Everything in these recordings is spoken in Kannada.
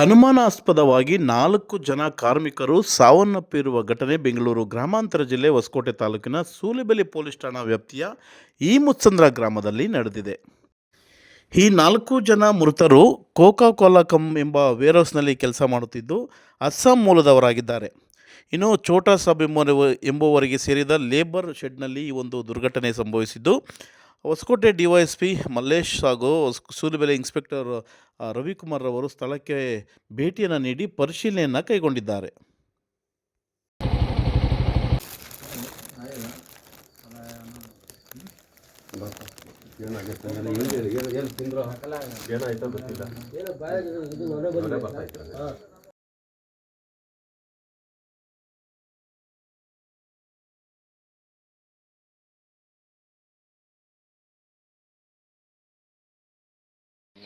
ಅನುಮಾನಾಸ್ಪದವಾಗಿ ನಾಲ್ಕು ಜನ ಕಾರ್ಮಿಕರು ಸಾವನ್ನಪ್ಪಿರುವ ಘಟನೆ ಬೆಂಗಳೂರು ಗ್ರಾಮಾಂತರ ಜಿಲ್ಲೆ ಹೊಸಕೋಟೆ ತಾಲೂಕಿನ ಸೂಲಿಬೆಲೆ ಪೊಲೀಸ್ ಠಾಣಾ ವ್ಯಾಪ್ತಿಯ ಈ ಮುತ್ಸಂದ್ರ ಗ್ರಾಮದಲ್ಲಿ ನಡೆದಿದೆ. ಈ ನಾಲ್ಕು ಜನ ಮೃತರು ಕೋಕಾ ಕೋಲಾ ಕಂ ಎಂಬ ವೇರ್ಹೌಸ್ನಲ್ಲಿ ಕೆಲಸ ಮಾಡುತ್ತಿದ್ದು ಅಸ್ಸಾಂ ಮೂಲದವರಾಗಿದ್ದಾರೆ. ಇನ್ನು ಛೋಟಾ ಸಾಬ್ ಎಂಬ ಎಂಬುವರಿಗೆ ಸೇರಿದ ಲೇಬರ್ ಶೆಡ್ನಲ್ಲಿ ಈ ಒಂದು ದುರ್ಘಟನೆ ಸಂಭವಿಸಿದ್ದು ಹೊಸಕೋಟೆ ಡಿವೈಎಸ್ಪಿ ಮಲ್ಲೇಶ್ ಹಾಗೂ ಸೂಲುಬೆಲೆ ಇನ್ಸ್ಪೆಕ್ಟರ್ ರವಿಕುಮಾರ್ ಅವರು ಸ್ಥಳಕ್ಕೆ ಭೇಟಿಯನ್ನು ನೀಡಿ ಪರಿಶೀಲನೆಯನ್ನು ಕೈಗೊಂಡಿದ್ದಾರೆ.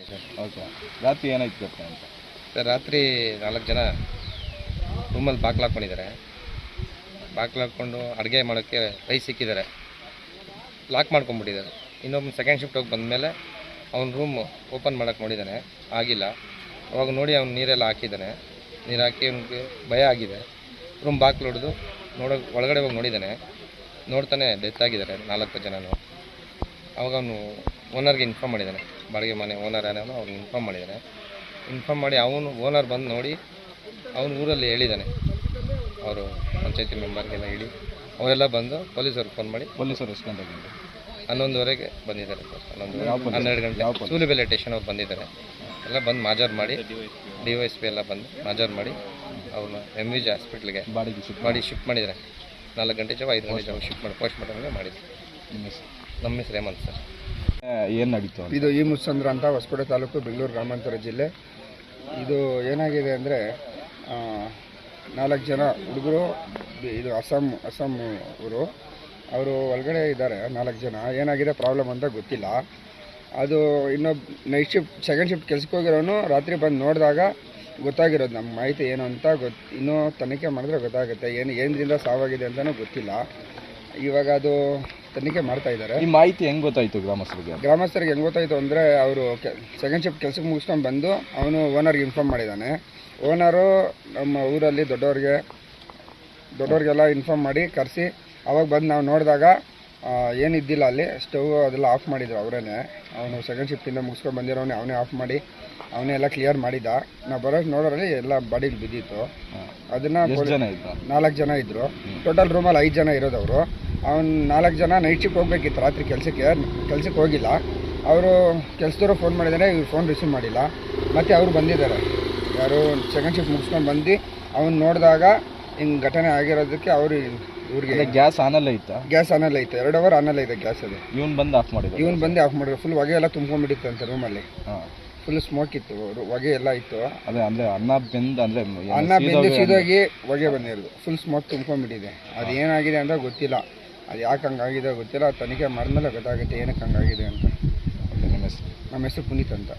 ಓಕೆ ರಾತ್ರಿ ಏನಾಯ್ತು ಗೊತ್ತಾ ಅಂತ? ಸರ್, ರಾತ್ರಿ ನಾಲ್ಕು ಜನ ರೂಮಲ್ಲಿ ಬಾಗ್ಲು ಹಾಕ್ಕೊಂಡಿದ್ದಾರೆ. ಬಾಕ್ಲ ಹಾಕ್ಕೊಂಡು ಅಡುಗೆ ಮಾಡೋಕ್ಕೆ ರೈಸ್ ಸಿಕ್ಕಿದ್ದಾರೆ ಲಾಕ್ ಮಾಡ್ಕೊಂಡ್ಬಿಟ್ಟಿದ್ದಾರೆ ಇನ್ನೊಬ್ಬ ಸೆಕೆಂಡ್ ಶಿಫ್ಟ್ ಹೋಗಿ ಬಂದಮೇಲೆ ಅವ್ನ ರೂಮ್ ಓಪನ್ ಮಾಡೋಕ್ಕೆ ನೋಡಿದ್ದಾನೆ. ಆಗಿಲ್ಲ. ಅವಾಗ ನೋಡಿ ಅವ್ನು ನೀರೆಲ್ಲ ಹಾಕಿದ್ದಾನೆ. ನೀರು ಹಾಕಿ ಅವ್ನಿಗೆ ಭಯ ಆಗಿದೆ. ರೂಮ್ ಬಾಗ್ಲು ಹೊಡೆದು ನೋಡೋ, ಒಳಗಡೆ ಹೋಗಿ ನೋಡಿದ್ದಾನೆ. ನೋಡ್ತಾನೆ ಡೆತ್ ಆಗಿದ್ದಾರೆ ನಾಲ್ಕು ಜನನು. ಅವಾಗ ಅವನು ಓನರ್ಗೆ ಇನ್ಫಾರ್ಮ್ ಮಾಡಿದ್ದಾನೆ. ಬಾಡಿಗೆ ಮನೆ ಓನರ್ ಏನೋ ಅವ್ನಿಗೆ ಇನ್ಫಾರ್ಮ್ ಮಾಡಿದ್ದಾನೆ. ಇನ್ಫಾರ್ಮ್ ಮಾಡಿ ಅವನು ಓನರ್ ಬಂದು ನೋಡಿ ಅವನು ಊರಲ್ಲಿ ಹೇಳಿದ್ದಾನೆ ಅವರು ಪಂಚಾಯತಿ ಮೆಂಬರ್ಗೆಲ್ಲ ಹೇಳಿ ಅವರೆಲ್ಲ ಬಂದು ಪೊಲೀಸರು ಫೋನ್ ಮಾಡಿ ಪೊಲೀಸರು ಎಷ್ಟು ಗಂಟೆಗೆ ಹನ್ನೊಂದುವರೆಗೆ ಬಂದಿದ್ದಾರೆ ಸರ್. ಹನ್ನೊಂದು? ಹನ್ನೆರಡು ಗಂಟೆ? ಸೂಲಿಬೆಲೆ ಸ್ಟೇಷನ್ ಅವ್ರು ಬಂದಿದ್ದಾರೆ. ಎಲ್ಲ ಬಂದು ಮಾಜಾರ್ ಮಾಡಿ ಡಿ ವೈ ಎಸ್ ಪಿ ಎಲ್ಲ ಬಂದು ಮಾಜಾರ್ ಮಾಡಿ ಅವ್ರನ್ನ ಎಂ ವಿ ಜಿ ಹಾಸ್ಪಿಟ್ಲಿಗೆ ಬಾಡಿಗೆ ಶಿಫ್ಟ್ ಮಾಡಿ ಶಿಫ್ಟ್ ಮಾಡಿದ್ದಾರೆ. ನಾಲ್ಕು ಗಂಟೆ ಜಾವ ಐದು ಗಂಟೆ ಜಾವ ಶಿಫ್ಟ್ ಮಾಡಿ ಪೋಸ್ಟ್ ಮಾರ್ಟಮ್ಗೆ ಮಾಡಿದ್ವಿ ನಿಮ್ಮ ನಮ್ಮ ಹೆಸರು ಹೇಮಂತ್ ಸರ್. ಏನು ನಡೀತು ಇದು ಈ ಮುಸ್ಸಂದ್ರ ಅಂತ ಹೊಸಕೋಟೆ ತಾಲೂಕು ಬೆಂಗಳೂರು ಗ್ರಾಮಾಂತರ ಜಿಲ್ಲೆ. ಇದು ಏನಾಗಿದೆ ಅಂದರೆ ನಾಲ್ಕು ಜನ ಹುಡುಗರು ಇದು ಅಸ್ಸಾಂ ಅಸ್ಸಾಂ ಅವರು ಅವರು ಒಳಗಡೆ ಇದ್ದಾರೆ, ನಾಲ್ಕು ಜನ. ಏನಾಗಿದೆ ಪ್ರಾಬ್ಲಮ್ ಅಂತ ಗೊತ್ತಿಲ್ಲ. ಅದು ಇನ್ನೊಬ್ಬ ನೈಟ್ ಶಿಫ್ಟ್ ಸೆಕೆಂಡ್ ಶಿಫ್ಟ್ ಕೆಲ್ಸಕ್ಕೆ ಹೋಗಿರೋನು ರಾತ್ರಿ ಬಂದು ನೋಡಿದಾಗ ಗೊತ್ತಾಗಿರೋದು ನಮ್ಮ ಮಾಹಿತಿ ಏನು ಅಂತ ಗೊತ್ತು ಇನ್ನೂ ತನಿಖೆ ಮಾಡಿದ್ರೆ ಗೊತ್ತಾಗುತ್ತೆ. ಏನು ಏನರಿಂದ ಸಾವಾಗಿದೆ ಅಂತಲೂ ಗೊತ್ತಿಲ್ಲ. ಇವಾಗ ಅದು ತನಿಖೆ ಮಾಡ್ತಾ ಇದ್ದಾರೆ. ಈ ಮಾಹಿತಿ ಹೆಂಗ್ ಗೊತ್ತಾಯ್ತು ಗ್ರಾಮಸ್ಥರಿಗೆ? ಗ್ರಾಮಸ್ಥರಿಗೆ ಹೆಂಗ್ ಗೊತ್ತಾಯ್ತು ಅಂದರೆ ಅವರು ಸೆಕೆಂಡ್ ಶಿಫ್ಟ್ ಕೆಲಸಕ್ಕೆ ಮುಗಿಸ್ಕೊಂಡು ಬಂದು ಅವನು ಓನರ್ಗೆ ಇನ್ಫಾರ್ಮ್ ಮಾಡಿದ್ದಾನೆ ಓನರು ನಮ್ಮ ಊರಲ್ಲಿ ದೊಡ್ಡವ್ರಿಗೆ ದೊಡ್ಡವ್ರಿಗೆಲ್ಲ ಇನ್ಫಾರ್ಮ್ ಮಾಡಿ ಕರೆಸಿ ಅವಾಗ ಬಂದು ನಾವು ನೋಡಿದಾಗ ಏನಿದ್ದಿಲ್ಲ ಅಲ್ಲಿ ಸ್ಟವ್ ಅದೆಲ್ಲ ಆಫ್ ಮಾಡಿದ್ರು ಅವರೇ ಅವನು ಸೆಕೆಂಡ್ ಶಿಫ್ಟಿಂದ ಮುಗಿಸ್ಕೊಂಡು ಬಂದಿರೋನೇ ಅವನೇ ಆಫ್ ಮಾಡಿ ಅವನೇ ಎಲ್ಲ ಕ್ಲಿಯರ್ ಮಾಡಿದ್ದ. ನಾವು ಬರೋ ನೋಡೋರಲ್ಲಿ ಎಲ್ಲ ಬಾಡಿಗೆ ಬಿದ್ದಿತ್ತು. ಅದನ್ನು ಎಷ್ಟು ಜನ ಇದ್ರು ನಾಲ್ಕು ಜನ ಇದ್ದರು ಟೋಟಲ್ ರೂಮಲ್ಲಿ ಐದು ಜನ ಇರೋದು ಅವರು. ಅವ್ನು ನಾಲ್ಕು ಜನ ನೈಟ್ ಶಿಫ್ಟ್ ಹೋಗ್ಬೇಕಿತ್ತು ರಾತ್ರಿ ಕೆಲಸಕ್ಕೆ ಕೆಲಸಕ್ಕೆ ಹೋಗಿಲ್ಲ. ಅವರು ಕೆಲಸದವರು ಫೋನ್ ಮಾಡಿದ್ದಾರೆ ಇವ್ರು ಫೋನ್ ರಿಸೀವ್ ಮಾಡಿಲ್ಲ. ಮತ್ತು ಅವರು ಬಂದಿದ್ದಾರೆ. ಯಾರು ಸೆಕೆಂಡ್ ಶಿಫ್ಟ್ ಮುಗಿಸ್ಕೊಂಡು ಬಂದು ಅವ್ನು ನೋಡಿದಾಗ ಹಿಂಗೆ ಘಟನೆ ಆಗಿರೋದಕ್ಕೆ ಅವರು ಇವ್ರಿಗೆ ಗ್ಯಾಸ್ ಆನಲ್ಲೇ ಇತ್ತು? ಗ್ಯಾಸ್ ಆನಲ್ಲ ಐತೆ ಎರಡು ಅವರ್ ಆನಲ್ಲ ಇದೆ ಗ್ಯಾಸ್ ಅದು. ಇವ್ನು ಬಂದು ಆಫ್ ಮಾಡಿದ್ರು? ಇವ್ನು ಬಂದು ಆಫ್ ಮಾಡಿದ್ರು. ಫುಲ್ ಹೊಗೆ ಎಲ್ಲ ತುಂಬ್ಕೊಂಡ್ಬಿಟ್ಟಿತ್ತು ಅಂತ ರೂಮಲ್ಲಿ ಹಾಂ. ಫುಲ್ ಸ್ಮೋಕ್ ಇತ್ತು ಅವರು ಹೊಗೆ ಎಲ್ಲ ಇತ್ತು. ಅದೇ ಅಂದರೆ ಅನ್ನ ಬೆಂದು ಅಂದರೆ ಅನ್ನ ಬೆಂದು ಸೀದಾಗಿ ಹೊಗೆ ಬಂದಿರೋದು. ಫುಲ್ ಸ್ಮೋಕ್ ತುಂಬ್ಕೊಂಡ್ಬಿಟ್ಟಿದೆ. ಅದು ಏನಾಗಿದೆ ಅಂತ ಗೊತ್ತಿಲ್ಲ. ಅದು ಯಾಕೆ ಹಂಗಾಗಿದೆ ಗೊತ್ತಿಲ್ಲ. ತನಿಖೆ ಮಾಡಿದ್ಮೇಲೆ ಗೊತ್ತಾಗುತ್ತೆ ಏನಕ್ಕೆ ಹಂಗಾಗಿದೆ ಅಂತ. ನಿಮ್ಮ ಹೆಸರು ಪುನೀತ್ ಅಂತ.